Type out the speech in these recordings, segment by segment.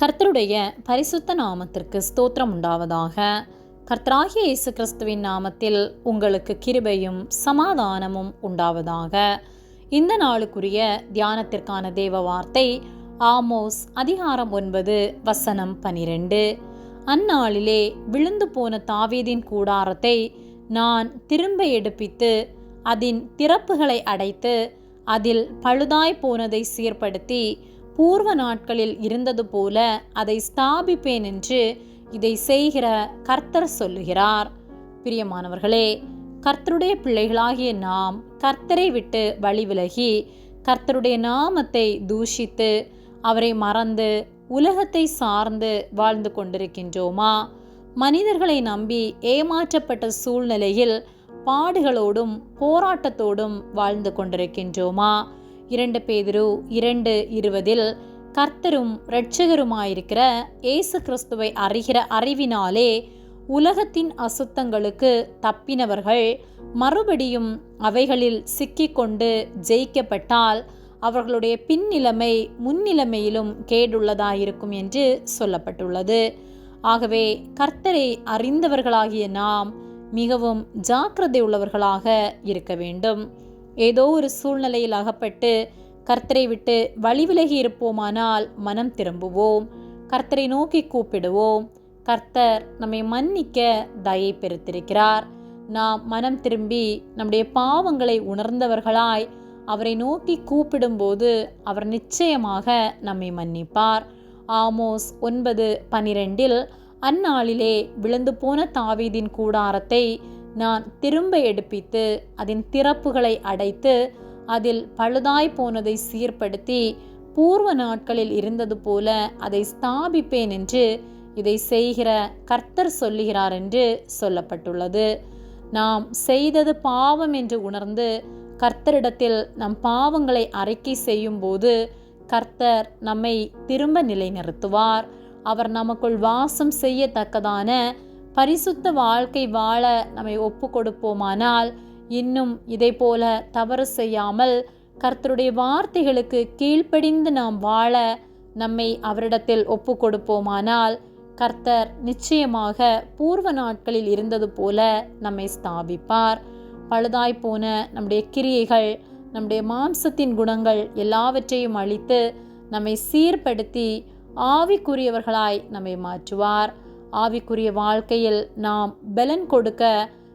கர்த்தருடைய பரிசுத்த நாமத்திற்கு ஸ்தோத்திரம் உண்டாவதாக. கர்த்தராகிய இயேசு கிறிஸ்துவின் நாமத்தில் உங்களுக்கு கிருபையும் சமாதானமும் உண்டாவதாக. இந்த நாளுக்குரிய தியானத்திற்கான தேவ வார்த்தை ஆமோஸ் அதிகாரம் ஒன்பது வசனம் பனிரெண்டு. அந்நாளிலே விழுந்து போன தாவீதின் கூடாரத்தை நான் திரும்ப எடுப்பித்து அதன் திறப்புகளை அடைத்து அதில் பழுதாய் போனதை சீர்படுத்தி பூர்வ நாட்களில் இருந்தது போல அதை ஸ்தாபிப்பேன் என்று இதை செய்கிற கர்த்தர் சொல்லுகிறார். பிரியமானவர்களே கர்த்தருடைய பிள்ளைகளாகிய நாம் கர்த்தரை விட்டு வழி விலகி கர்த்தருடைய நாமத்தை தூஷித்து அவரை மறந்து உலகத்தை சார்ந்து வாழ்ந்து கொண்டிருக்கின்றோமா? மனிதர்களை நம்பி ஏமாற்றப்பட்ட சூழ்நிலையில் பாடுகளோடும் போராட்டத்தோடும் வாழ்ந்து கொண்டிருக்கின்றோமா? இரண்டு பேதிரு இரண்டு இருபதில் கர்த்தரும் இரட்சகருமாயிருக்கிற இயேசு கிறிஸ்துவை அறிகிற அறிவினாலே உலகத்தின் அசுத்தங்களுக்கு தப்பினவர்கள் மறுபடியும் அவைகளில் சிக்கிக்கொண்டு ஜெயிக்கப்பட்டால் அவர்களுடைய பின்னிலைமை முன்னிலைமையிலும் கேடுள்ளதாயிருக்கும் என்று சொல்லப்பட்டுள்ளது. ஆகவே கர்த்தரை அறிந்தவர்களாகிய நாம் மிகவும் ஜாக்கிரதை உள்ளவர்களாக இருக்க வேண்டும். ஏதோ ஒரு சூழ்நிலையில் அகப்பட்டு கர்த்தரை விட்டு வழிவிலகி இருப்போமானால் மனம் திரும்புவோம். கர்த்தரை நோக்கி கூப்பிடுவோம். கர்த்தர் நம்மை மன்னிக்க தயை பெருத்திருக்கிறார். நாம் மனம் திரும்பி நம்முடைய பாவங்களை உணர்ந்தவர்களாய் அவரை நோக்கி கூப்பிடும்போது அவர் நிச்சயமாக நம்மை மன்னிப்பார். ஆமோஸ் ஒன்பது பனிரெண்டில் அந்நாளிலே விழுந்து போன தாவீதின் கூடாரத்தை நான் திரும்ப எடுப்பித்து அதன் திறப்புகளை அடைத்து அதில் பழுதாய் போனதை சீர்படுத்தி பூர்வ நாட்களில் இருந்தது போல அதை ஸ்தாபிப்பேன் என்று இதை செய்கிற கர்த்தர் சொல்லுகிறார் என்று சொல்லப்பட்டுள்ளது. நாம் செய்தது பாவம் என்று உணர்ந்து கர்த்தரிடத்தில் நம் பாவங்களை அறிக்கை செய்யும் போது கர்த்தர் நம்மை திரும்ப நிலைநிறுத்துவார். அவர் நமக்குள் வாசம் செய்யத்தக்கதான பரிசுத்த வாழ்க்கை வாழ நம்மை ஒப்பு கொடுப்போமானால் இன்னும் இதை போல தவறு செய்யாமல் கர்த்தருடைய வார்த்தைகளுக்கு கீழ்ப்படிந்து நாம் வாழ நம்மை அவரிடத்தில் ஒப்பு கொடுப்போமானால் கர்த்தர் நிச்சயமாக பூர்வ நாட்களில் இருந்தது போல நம்மை ஸ்தாபிப்பார். பழுதாய் போன நம்முடைய கிரியைகள் நம்முடைய மாம்சத்தின் குணங்கள் எல்லாவற்றையும் அழித்து நம்மை சீர்படுத்தி ஆவிக்குரியவர்களாய் நம்மை மாற்றுவார். ஆவிக்குரிய வாழ்க்கையில் நாம் பலன் கொடுக்க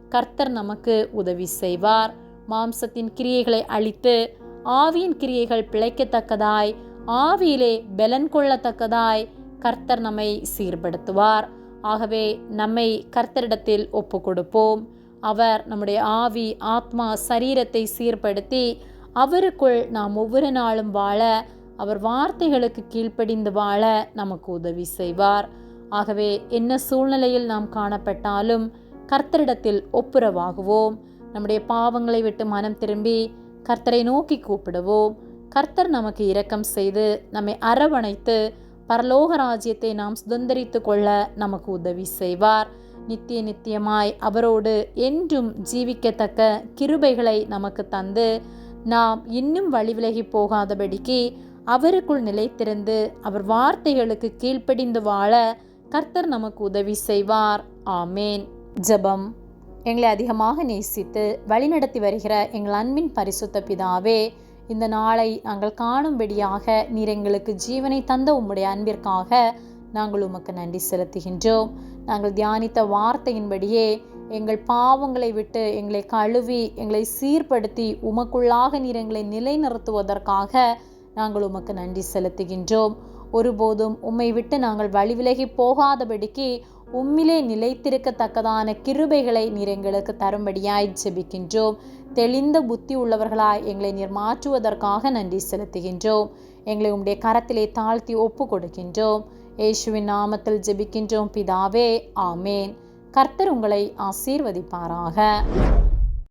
கர்த்தர் நமக்கு உதவி செய்வார். மாம்சத்தின் கிரியைகளை அழித்து ஆவியின் கிரியைகள் பிழைக்கத்தக்கதாய் ஆவியிலே பலன் கொள்ளத்தக்கதாய் கர்த்தர் நம்மை சீர்படுத்துவார். ஆகவே நம்மை கர்த்தரிடத்தில் ஒப்பு கொடுப்போம் அவர் நம்முடைய ஆவி ஆத்மா சரீரத்தை சீர்படுத்தி அவருக்குள் நாம் ஒவ்வொரு நாளும் வாழ அவர் வார்த்தைகளுக்கு கீழ்ப்படிந்து வாழ நமக்கு உதவி செய்வார். ஆகவே என்ன சூழ்நிலையில் நாம் காணப்பட்டாலும் கர்த்தரிடத்தில் ஒப்புரவாகுவோம். நம்முடைய பாவங்களை விட்டு மனம் திரும்பி கர்த்தரை நோக்கி கூப்பிடுவோம். கர்த்தர் நமக்கு இரக்கம் செய்து நம்மை அரவணைத்து பரலோக ராஜ்யத்தை நாம் சுதந்திரித்து கொள்ள நமக்கு உதவி செய்வார். நித்திய நித்தியமாய் அவரோடு என்றும் ஜீவிக்கத்தக்க கிருபைகளை நமக்கு தந்து நாம் இன்னும் வழிவிலகி போகாதபடிக்கு அவருக்குள் நிலைத்திருந்து அவர் வார்த்தைகளுக்கு கீழ்ப்படிந்து வாழ கர்த்தர் நமக்கு உதவி செய்வார். ஆமேன். ஜபம். எங்களை அதிகமாக நேசித்து வழிநடத்தி வருகிற எங்கள் அன்பின் பரிசுத்த பிதாவே இந்த நாளை நாங்கள் காணும்படியாக நீர் எங்களுக்கு ஜீவனை தந்த உம்முடைய அன்பிற்காக நாங்கள் உமக்கு நன்றி செலுத்துகின்றோம். நாங்கள் தியானித்த வார்த்தையின்படியே எங்கள் பாவங்களை விட்டு எங்களை கழுவி எங்களை சீர்படுத்தி உமக்குள்ளாக நீர் எங்களை நிலைநிறுத்துவதற்காக நாங்கள் உமக்கு நன்றி செலுத்துகின்றோம். ஒருபோதும் உம்மை விட்டு நாங்கள் வழிவிலகி போகாதபடிக்கு உம்மிலே நிலைத்திருக்கத்தக்கதான கிருபைகளை நீர் எங்களுக்கு தரும்படியாய் ஜெபிக்கின்றோம். தெளிந்த புத்தி உள்ளவர்களாய் எங்களை நீர் மாற்றுவதற்காக நன்றி செலுத்துகின்றோம். எங்களை உம்முடைய கரத்திலே தாழ்த்தி ஒப்பு கொடுக்கின்றோம். இயேசுவின் நாமத்தில் ஜெபிக்கின்றோம். பிதாவே ஆமேன். கர்த்தர் உங்களை ஆசீர்வதிப்பாராக.